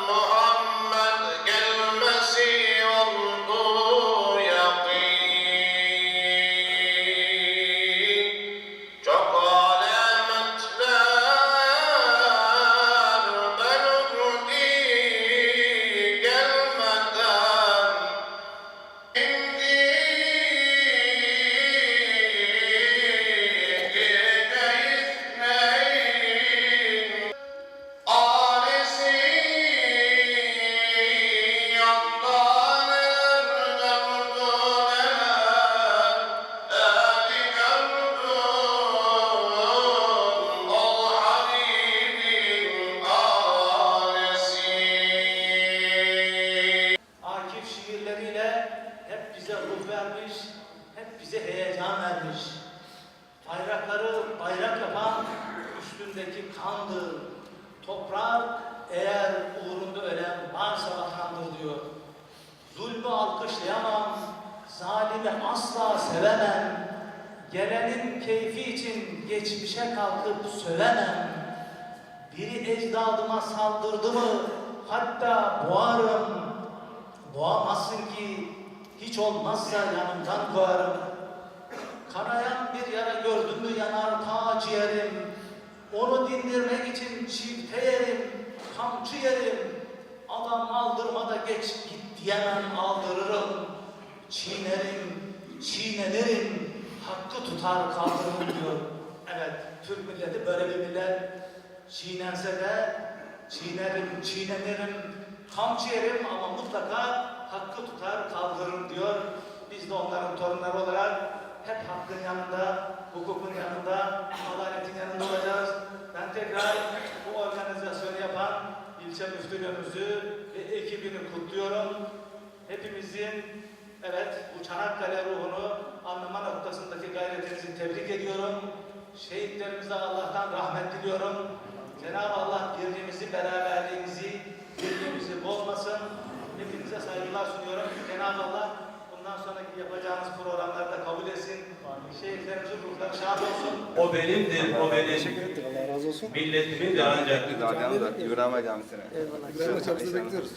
Oh. Vermiş, hep bize heyecan vermiş. Bayrakları bayrak yapan üstündeki kandır. Toprak eğer uğrunda ölen varsa vatandır diyor. Zulmü alkışlayamam, zalimi asla sevemem. Gelenin keyfi için geçmişe kalkıp sövemem. Biri ecdadıma saldırdı mı hatta boğarım. Boğamazsın ki hiç olmazsa yanımdan koyarım. Kanayan bir yara gördün mü yanar ta ciğerim. Onu dindirmek için çifte yerim, kamçı yerim. Adam aldırmada geç git diyemem aldırırım. Çiğnerim, çiğnenirim, hakkı tutar kaldırırım diyor. Evet, Türk milleti böyle bir millet. Çiğnense de çiğnerim, çiğnenirim, kamçı yerim ama mutlaka hakkı tutar kaldırırım diyor. Biz de onların torunları olarak hep hakkın yanında, hukukun yanında, adaletin yanında olacağız. Ben tekrar bu organizasyonu yapan ilçe müftülüğümüzü ve ekibini kutluyorum. Hepimizin evet bu Çanakkale ruhunu anlama noktasındaki gayretinizi tebrik ediyorum. Şehitlerimize Allah'tan rahmet diliyorum. Cenab-ı Allah saygılar sunuyorum. Cenab-ı Allah bundan sonraki yapacağınız programları da kabul etsin. Şehitlerimizin ruhları şad olsun. O benimdir, o benim. Allah razı olsun. Milletimin de ancak Daha İbrahim Camisine. İbrahim Hocamızı bekliyoruz.